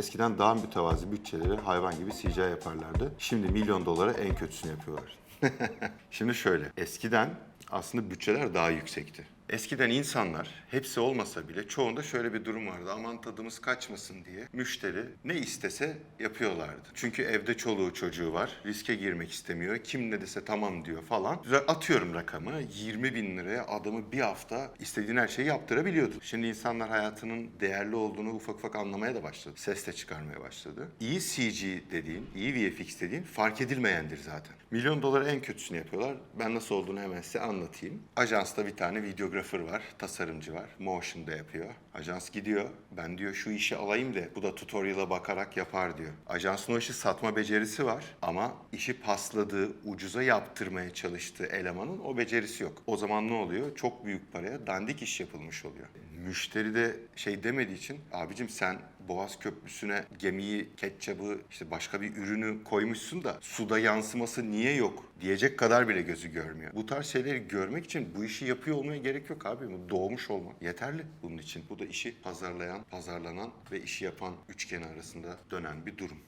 Eskiden daha mütevazi bütçeleri hayvan gibi CGI yaparlardı. Şimdi milyon dolara en kötüsünü yapıyorlar. Şimdi şöyle, eskiden aslında bütçeler daha yüksekti. Eskiden insanlar hepsi olmasa bile çoğunda şöyle bir durum vardı. Aman tadımız kaçmasın diye müşteri ne istese yapıyorlardı. Çünkü evde çoluğu çocuğu var. Riske girmek istemiyor. Kim ne dese tamam diyor falan. Atıyorum rakamı. 20 bin liraya adamı bir hafta istediğin her şeyi yaptırabiliyordu. Şimdi insanlar hayatının değerli olduğunu ufak ufak anlamaya da başladı. Ses de çıkarmaya başladı. İyi CG dediğin, iyi VFX dediğin fark edilmeyendir zaten. Milyon dolara en kötüsünü yapıyorlar. Ben nasıl olduğunu hemen size anlatayım. Ajansta bir tane videographer var, tasarımcı var. Motion da yapıyor. Ajans gidiyor. Ben diyor şu işi alayım da bu da tutorial'a bakarak yapar diyor. Ajansın o işi satma becerisi var ama işi pasladığı, ucuza yaptırmaya çalıştığı elemanın o becerisi yok. O zaman ne oluyor? Çok büyük paraya dandik iş yapılmış oluyor. Müşteri de şey demediği için abicim sen Boğaz Köprüsü'ne gemiyi, ketçabı, işte başka bir ürünü koymuşsun da suda yansıması niye yok diyecek kadar bile gözü görmüyor. Bu tarz şeyleri görmek için bu işi yapıyor olmaya gerek yok abi. Bu Doğmuş olmak yeterli bunun için. Bu da işi pazarlayan, pazarlanan ve işi yapan üçgeni arasında dönen bir durum.